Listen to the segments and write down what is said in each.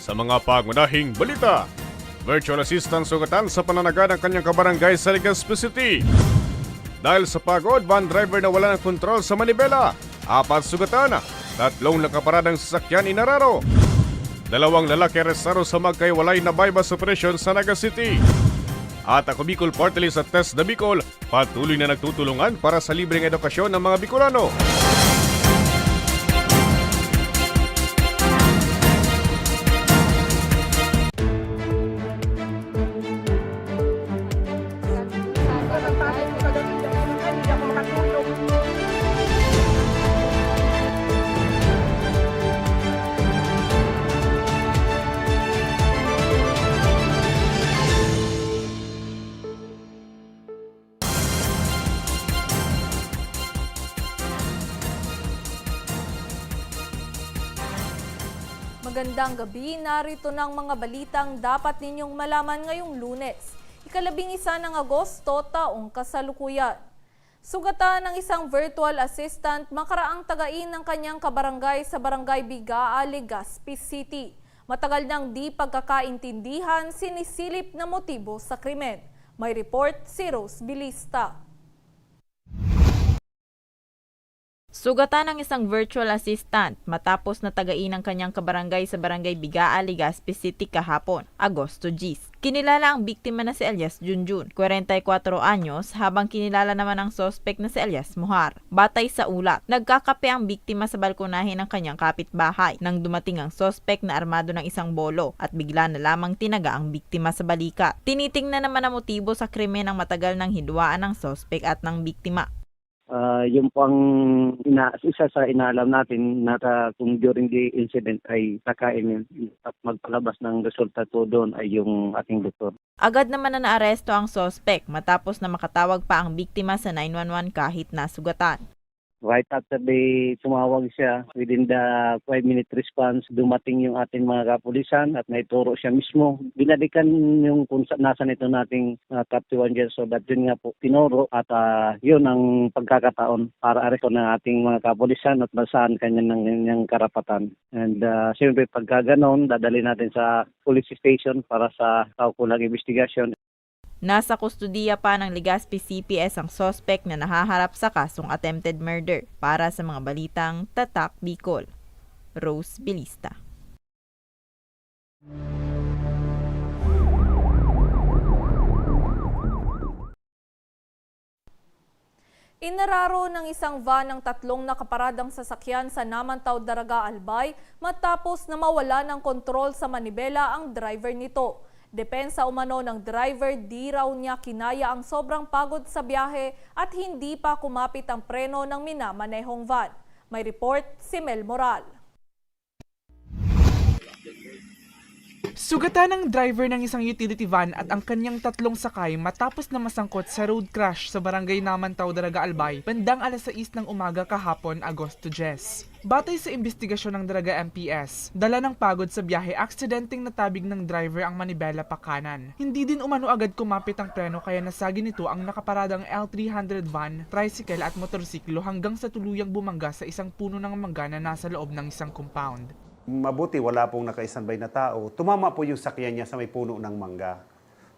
Sa mga pangunahing balita, virtual assistant sugatan sa pananaga ng kanyang kabarangay sa Legazpi City. Dahil sa pagod, van driver na wala ng kontrol sa manibela. Apat sugatan, tatlong nakaparadang sasakyan inararo. Dalawang lalaki arestado sa magkaiwalay na bypass operation sa Naga City. At ako Bicol Party at Test na Bicol, patuloy na nagtutulungan para sa libreng edukasyon ng mga Bicolano. Magandang gabi, narito ng mga balitang dapat ninyong malaman ngayong lunes. Ikalabing isa ng Agosto, taong kasalukuyan. Sugatan ng isang virtual assistant makaraang tagain ng kanyang kabarangay sa Barangay Bigaa, Legazpi City. Matagal nang di pagkakaintindihan, sinisilip na motibo sa krimen. May report si Rose Bilista. Sugatan ng isang virtual assistant matapos na tagain ng kanyang kabarangay sa barangay Bigaa, Legazpi City kahapon, Agosto 10. Kinilala ang biktima na si Elias Junjun, 44 anyos, habang kinilala naman ang sospek na si Elias Muhar. Batay sa ulat, nagkakape ang biktima sa balkonahe ng kanyang kapitbahay nang dumating ang sospek na armado ng isang bolo at bigla na lamang tinaga ang biktima sa balikat. Tinitingnan naman ang motibo sa krimen ng matagal ng hidwaan ng sospek at ng biktima. Ah, yung pang ina, isa sa inaalam natin na ta- kung during the incident ay nakain yun at magpalabas ng resulta po doon ay yung ating doktor. Agad naman na naaresto ang sospek matapos na makatawag pa ang biktima sa 911 kahit nasugatan. Right after they tumawag siya, within the 5-minute response, dumating yung ating mga kapulisan at naituro siya mismo. Binalikan yung kung sa, nasan ito nating uh, 1 years so that yun nga po tinuro at ah, yun ang pagkakataon para aresto ng ating mga kapulisan at basahan kanya ng kanyang karapatan. And uh, siyempre pagka ganon, dadali natin sa police station para sa kaukulang investigasyon. Nasa kustudiya pa ng Legazpi CPS ang sospek na nahaharap sa kasong attempted murder para sa mga balitang Tatak Bicol. Rose Bilista. Inararo ng isang van ng tatlong nakaparadang sasakyan sa Namantaw, Daraga, Albay matapos na mawala ng kontrol sa manibela ang driver nito. Depensa umano ng driver, di raw niya kinaya ang sobrang pagod sa biyahe at hindi pa kumapit ang preno ng minamanehong van. May report si Mel Moral. Sugatan ng driver ng isang utility van at ang kanyang tatlong sakay matapos na masangkot sa road crash sa barangay Namantaw, Daraga Albay, bandang alas 6 ng umaga kahapon, Agosto 10. Batay sa investigasyon ng Daraga MPS, dala ng pagod sa biyahe, aksidenteng natabig ng driver ang manibela pa kanan. Hindi din umano agad kumapit ang preno kaya nasagi nito ang nakaparadang L300 van, tricycle at motorsiklo hanggang sa tuluyang bumangga sa isang puno ng mangga na nasa loob ng isang compound. Mabuti wala pong nakaisanbay na tao. Tumama po yung sakyan niya sa may puno ng mangga.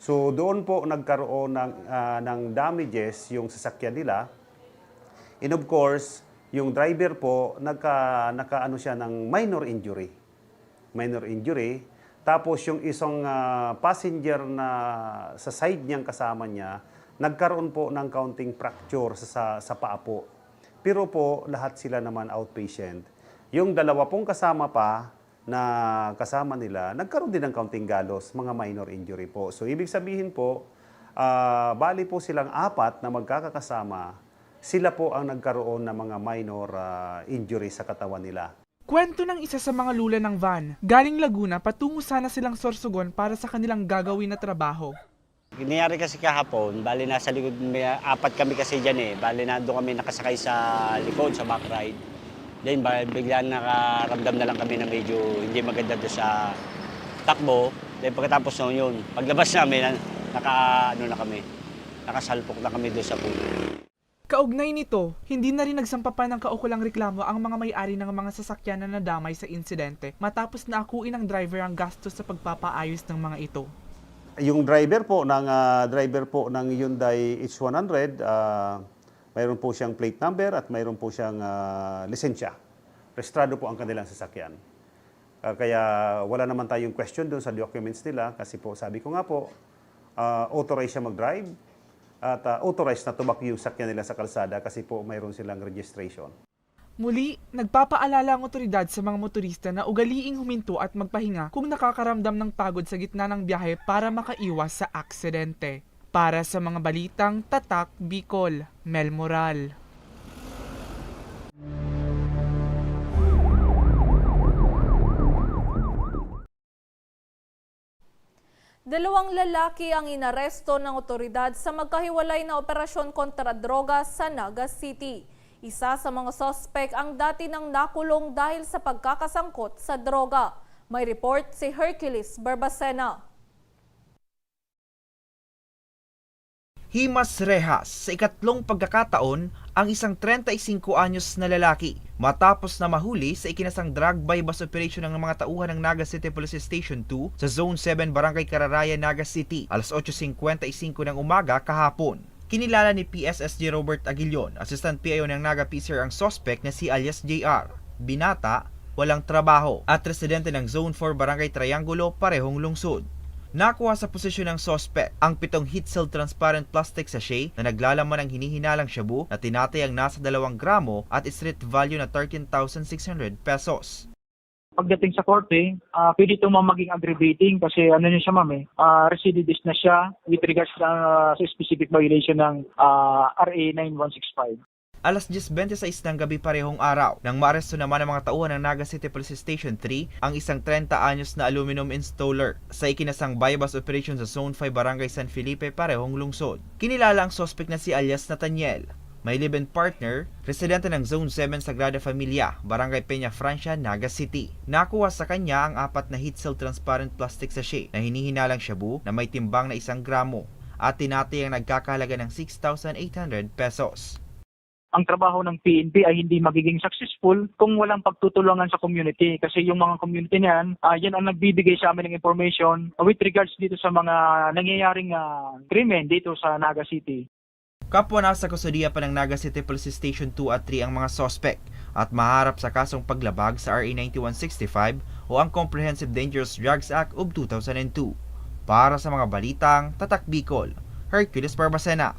So doon po nagkaroon ng, ah, ng damages yung sasakyan nila. And of course, yung driver po nagka nakaano siya ng minor injury. Minor injury. Tapos yung isang ah, passenger na sa side niyang kasama niya, nagkaroon po ng counting fracture sa, sa paa po. Pero po, lahat sila naman outpatient. Yung dalawa pong kasama pa na kasama nila, nagkaroon din ng counting galos, mga minor injury po. So, ibig sabihin po, ah, bali po silang apat na magkakasama, sila po ang nagkaroon ng mga minor ah, injury sa katawan nila. Kwento ng isa sa mga lula ng van, galing Laguna patungo sana silang Sorsogon para sa kanilang gagawin na trabaho. Nangyari kasi kahapon, bali nasa likod, may apat kami kasi dyan eh. Bali na doon kami nakasakay sa likod, sa back ride. Then ba, bigla nakaramdam na lang kami na medyo hindi maganda doon sa takbo. Then pagkatapos noon yun, paglabas namin, naka, ano na kami, nakasalpok na kami doon sa puno. Kaugnay nito, hindi na rin nagsampapan ng kaukulang reklamo ang mga may-ari ng mga sasakyan na nadamay sa insidente matapos na akuin ng driver ang gastos sa pagpapaayos ng mga ito. Yung driver po ng ah, driver po ng Hyundai H100, ah, mayroon po siyang plate number at mayroon po siyang ah, lisensya. Registrado po ang kanilang sasakyan. Ah, kaya wala naman tayong question doon sa documents nila kasi po sabi ko nga po, ah, authorized siya mag-drive at ah, authorized na tumakbo yung sakyan nila sa kalsada kasi po mayroon silang registration. Muli, nagpapaalala ang otoridad sa mga motorista na ugaliing huminto at magpahinga kung nakakaramdam ng pagod sa gitna ng biyahe para makaiwas sa aksidente. Para sa mga balitang Tatak Bicol, Mel Moral. Dalawang lalaki ang inaresto ng otoridad sa magkahiwalay na operasyon kontra droga sa Naga City. Isa sa mga sospek ang dati nang nakulong dahil sa pagkakasangkot sa droga. May report si Hercules Barbacena. Himas rehas sa ikatlong pagkakataon ang isang 35 anyos na lalaki matapos na mahuli sa ikinasang drug bypass operation ng mga tauhan ng Naga City Police Station 2 sa Zone 7 Barangay Cararaya, Naga City alas 8.55 ng umaga kahapon. Kinilala ni PSSG Robert Aguilion, Assistant PIO ng Naga PCR ang suspect na si alias JR. Binata, walang trabaho at residente ng Zone 4 Barangay Triangulo, parehong lungsod. Nakuha sa posisyon ng sospek ang pitong heat-sealed transparent plastic sachet na naglalaman ng hinihinalang shabu na tinatayang nasa 2 gramo at street value na 13,600 pesos. pagdating sa korte, ah pwede ito maging aggravating kasi ano niya siya ma'am eh, ah, recidivist na siya with regards ah, sa specific violation ng ah, RA 9165. Alas 10.26 ng gabi parehong araw nang maaresto naman ang mga tauhan ng Naga City Police Station 3 ang isang 30 anyos na aluminum installer sa ikinasang bypass operation sa Zone 5 Barangay San Felipe parehong lungsod. Kinilala ang sospek na si alias Nathaniel. May live-in partner, residente ng Zone 7 Sagrada Familia, Barangay Peña Francia, Naga City. Nakuha sa kanya ang apat na heat-sealed transparent plastic sachet na hinihinalang shabu na may timbang na isang gramo at tinatayang nagkakahalaga ng 6,800 pesos Ang trabaho ng PNP ay hindi magiging successful kung walang pagtutulungan sa community kasi yung mga community niyan, ah, yan ang nagbibigay sa amin ng information with regards dito sa mga nangyayaring ah, krimen dito sa Naga City. Kapwa nasa kustudiya pa ng Naga City Police Station 2 at 3 ang mga sospek at maharap sa kasong paglabag sa RA 9165 o ang Comprehensive Dangerous Drugs Act of 2002. Para sa mga balitang Tatak Bicol, Hercules Barbacena.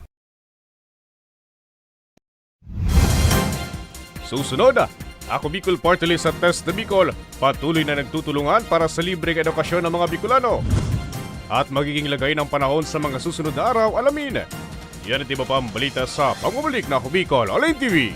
Susunod, ako Bicol Party List at Test de Bicol, patuloy na nagtutulungan para sa libreng edukasyon ng mga Bicolano. At magiging lagay ng panahon sa mga susunod na araw, alamin. Yan at iba pa ang balita sa pagbabalik na ako Bicol Online TV.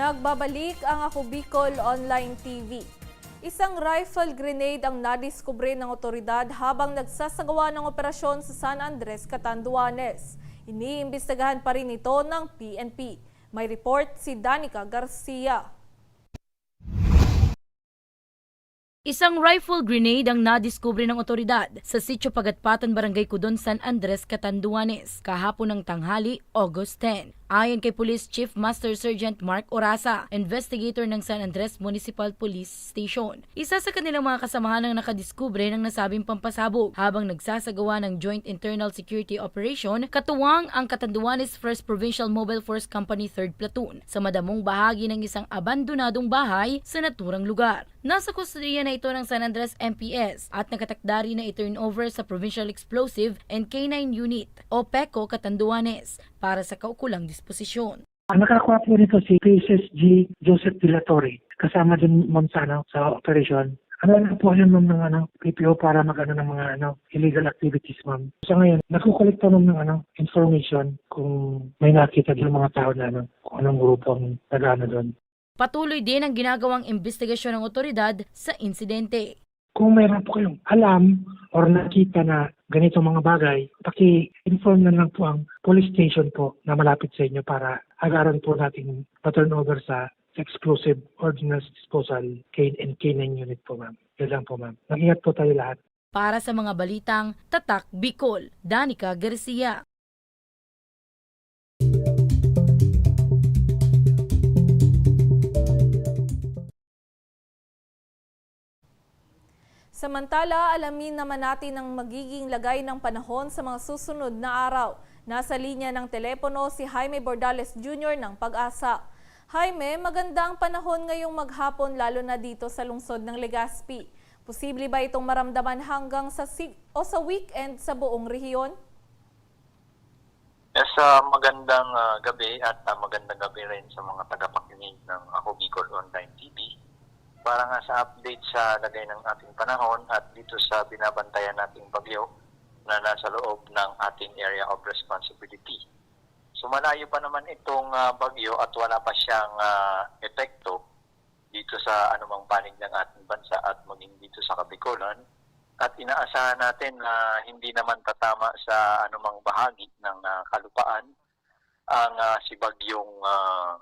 Nagbabalik ang Ako Bicol Online TV. Isang rifle grenade ang nadiskubre ng otoridad habang nagsasagawa ng operasyon sa San Andres, Catanduanes. Iniimbestigahan pa rin ito ng PNP. May report si Danica Garcia. Isang rifle grenade ang nadiskubre ng otoridad sa Sitio Pagatpatan, Barangay Cudon, San Andres, Catanduanes, kahapon ng tanghali, August 10. Ayon kay Police Chief Master Sergeant Mark Orasa, investigator ng San Andres Municipal Police Station. Isa sa kanilang mga kasamahan ang nakadiskubre ng nasabing pampasabog habang nagsasagawa ng Joint Internal Security Operation katuwang ang Catanduanes 1st Provincial Mobile Force Company 3rd Platoon sa madamong bahagi ng isang abandonadong bahay sa naturang lugar. Nasa kustodiya na ito ng San Andres MPS at nakatakdari na i-turn over sa Provincial Explosive and K9 Unit o PECO Catanduanes para sa kaukulang disposisyon. Ang nakakuha po nito si PSSG Joseph Dilatore, kasama din ma'am sa, sa operation. Ano lang po yun ma'am ng ano, PPO para mag-ano ng mga ano, illegal activities ma'am. Sa ngayon, nakukolekta ma'am ng ano, information kung may nakita din mga tao na ano, kung anong grupo ang nag-ano doon. Patuloy din ang ginagawang investigasyon ng otoridad sa insidente. Kung mayroon po kayong alam or nakita na ganito mga bagay, paki-inform na lang po ang police station po na malapit sa inyo para agaran po natin pa-turn over sa explosive ordnance disposal and K9 unit po ma'am. Yun lang po ma'am. Mag-ingat po tayo lahat. Para sa mga balitang Tatak Bicol, Danica Garcia. Samantala, alamin naman natin ang magiging lagay ng panahon sa mga susunod na araw. Nasa linya ng telepono si Jaime Bordales Jr. ng Pag-asa. Jaime, maganda ang panahon ngayong maghapon lalo na dito sa lungsod ng Legazpi. Posible ba itong maramdaman hanggang sa si- o sa weekend sa buong rehiyon? Yes, ah, magandang ah, gabi at ah, magandang gabi rin sa mga tagapakinig ng Ako Bicol Online TV. Para nga sa update sa lagay ng ating panahon at dito sa binabantayan nating bagyo na nasa loob ng ating area of responsibility. So malayo pa naman itong ah, bagyo at wala pa siyang ah, epekto dito sa anumang panig ng ating bansa at maging dito sa Kabikolan. At inaasahan natin na hindi naman tatama sa anumang bahagi ng ah, kalupaan ang ah, si Bagyong ah,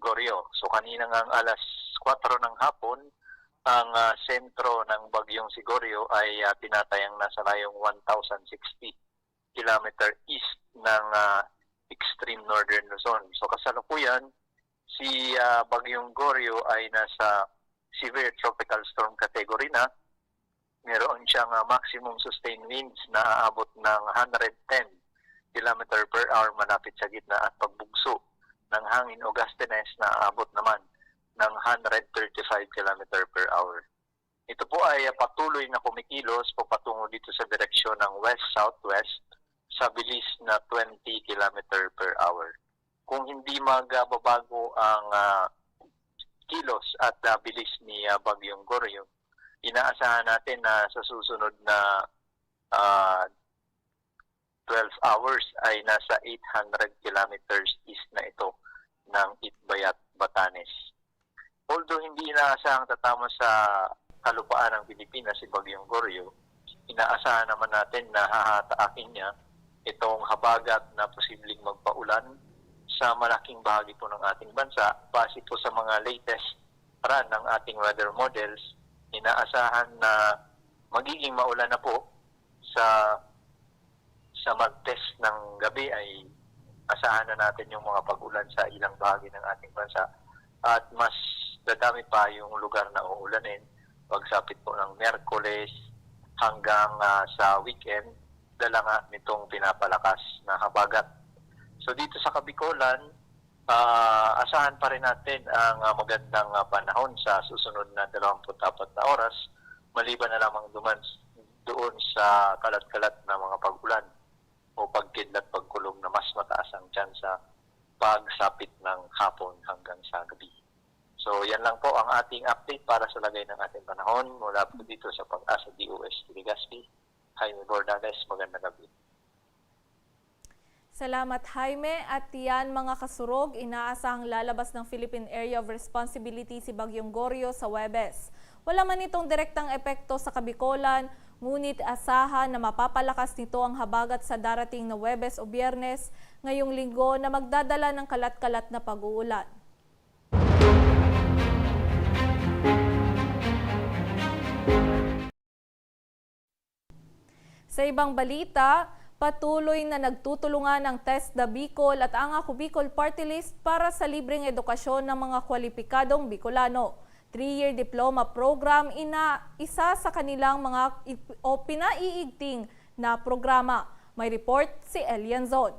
Goryo. So kanina ang alas 4 ng hapon, ang ah, sentro ng Bagyong Sigoryo ay ah, tinatayang nasa layong 1,060 kilometer east ng ah, extreme northern Luzon. So kasalukuyan, si ah, Bagyong Goryo ay nasa severe tropical storm category na. Meron siyang ah, maximum sustained winds na aabot ng 110 km per hour malapit sa gitna at pagbugso ng hangin o gustines na aabot naman ng 135 km per hour. Ito po ay ah, patuloy na kumikilos papatungo dito sa direksyon ng west-southwest sa bilis na 20 km per hour. Kung hindi magbabago ang ah, kilos at ah, bilis ni ah, Bagyong Goryo, inaasahan natin na sa susunod na ah, 12 hours ay nasa 800 kilometers east na ito ng Itbayat, Batanes. Although hindi inaasahang tatama sa kalupaan ng Pilipinas si Bagyong Goryo, inaasahan naman natin na hahataakin niya itong habagat na posibleng magpaulan sa malaking bahagi po ng ating bansa. Base po sa mga latest run ng ating weather models, inaasahan na magiging maulan na po sa sa mag-test ng gabi ay asahan na natin yung mga pag-ulan sa ilang bahagi ng ating bansa. At mas dadami pa yung lugar na uulanin. Pagsapit po ng Merkules hanggang ah, sa weekend dala nga nitong pinapalakas na habagat. So dito sa Kabikolan, ah, asahan pa rin natin ang ah, magandang ah, panahon sa susunod na 24 na oras maliban na lamang duman doon sa kalat-kalat na mga pag-ulan o pagkidlat pagkulong na mas mataas ang tsansa pagsapit ng hapon hanggang sa gabi. So yan lang po ang ating update para sa lagay ng ating panahon mula po dito sa Pag-asa DOS Legazpi. Jaime Bordales, magandang gabi. Salamat Jaime at yan mga kasurog, inaasahang lalabas ng Philippine Area of Responsibility si Bagyong Goryo sa Webes. Wala man itong direktang epekto sa Kabikolan, ngunit asahan na mapapalakas nito ang habagat sa darating na Webes o Biyernes ngayong linggo na magdadala ng kalat-kalat na pag-uulan. Sa ibang balita, patuloy na nagtutulungan ng TESDA Bicol at ang Ako Bicol Party List para sa libreng edukasyon ng mga kwalipikadong Bicolano. Three-year diploma program ina isa sa kanilang mga o pinaiigting na programa. May report si Elian Zon.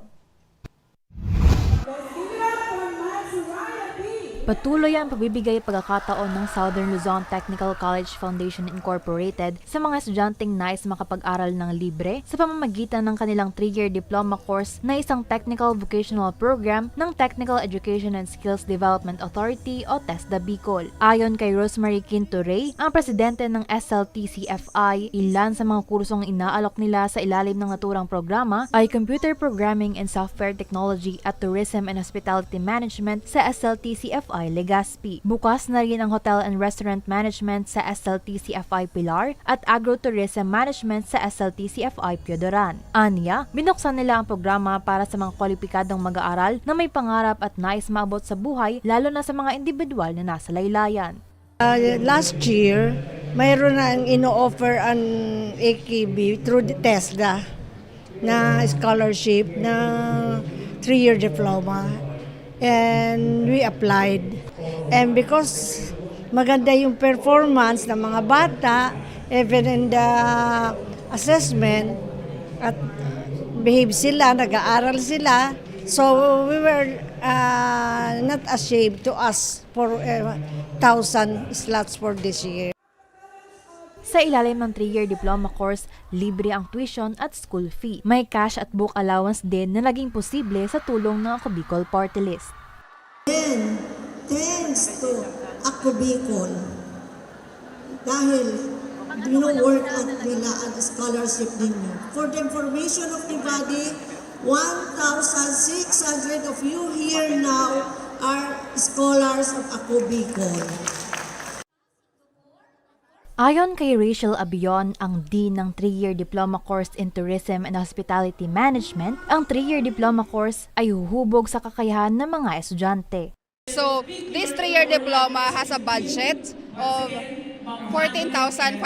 Patuloy ang pagbibigay pagkakataon ng Southern Luzon Technical College Foundation Incorporated sa mga estudyanteng nais makapag-aral ng libre sa pamamagitan ng kanilang 3-year diploma course na isang technical vocational program ng Technical Education and Skills Development Authority o TESDA Bicol. Ayon kay Rosemary Quinto Rey, ang presidente ng SLTCFI, ilan sa mga kursong inaalok nila sa ilalim ng naturang programa ay Computer Programming and Software Technology at Tourism and Hospitality Management sa SLTCFI Legazpi. Bukas na rin ang Hotel and Restaurant Management sa SLTCFI Pilar at Agrotourism Management sa SLTCFI Piodoran. Anya, binuksan nila ang programa para sa mga kwalipikadong mag-aaral na may pangarap at nais maabot sa buhay lalo na sa mga individual na nasa laylayan. Uh, last year, mayroon na ang ino-offer ang AKB through the TESDA na scholarship na three-year diploma. And we applied. And because maganda yung performance ng mga bata, even in the assessment, at behave sila, nag-aaral sila, so we were uh, not ashamed to ask for uh, 1,000 slots for this year. Sa ilalim ng 3-year diploma course, libre ang tuition at school fee. May cash at book allowance din na naging posible sa tulong ng Ako Party List. And thanks to Ako Bicol, dahil bino-work out nila ang scholarship ninyo. For the information of the body, 1,600 of you here now are scholars of Ako Bicol. Ayon kay Rachel Abion, ang Dean ng 3-year diploma course in Tourism and Hospitality Management, ang 3-year diploma course ay huhubog sa kakayahan ng mga estudyante. So, this three-year diploma has a budget of 14,500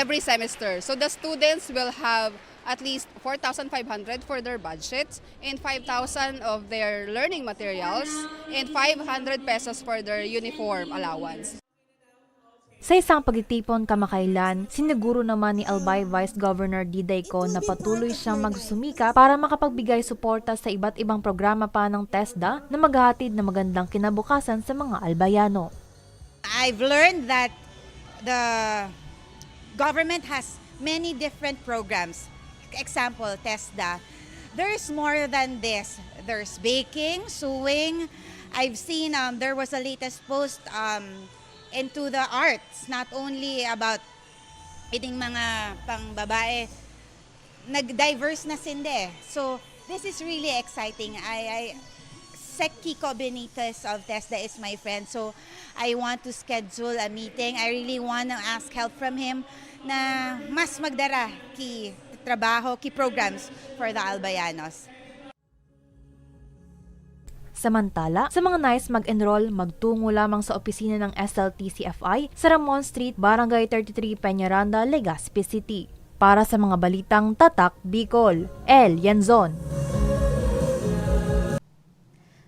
every semester. So, the students will have at least 4,500 for their budget and 5,000 of their learning materials and 500 pesos for their uniform allowance. Sa isang pagtitipon kamakailan, siniguro naman ni Albay Vice Governor Diday ko na patuloy siyang magsumika para makapagbigay suporta sa iba't ibang programa pa ng TESDA na maghahatid na magandang kinabukasan sa mga albayano. I've learned that the government has many different programs. Example, TESDA. There's more than this. There's baking, sewing. I've seen um, there was a latest post um, into the arts, not only about iting mga pang nag-diverse na sinde. So, this is really exciting. I, I Sec Kiko Benitez of TESDA is my friend. So, I want to schedule a meeting. I really want to ask help from him na mas magdara ki trabaho, key programs for the Albayanos. Samantala, sa mga nais mag-enroll, magtungo lamang sa opisina ng SLTCFI sa Ramon Street, Barangay 33, Peñaranda, Legazpi City. Para sa mga balitang Tatak Bicol, El Yanzon.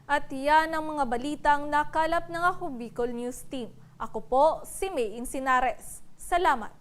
At yan ang mga balitang nakalap ng ako Bicol News Team. Ako po si May Insinares. Salamat!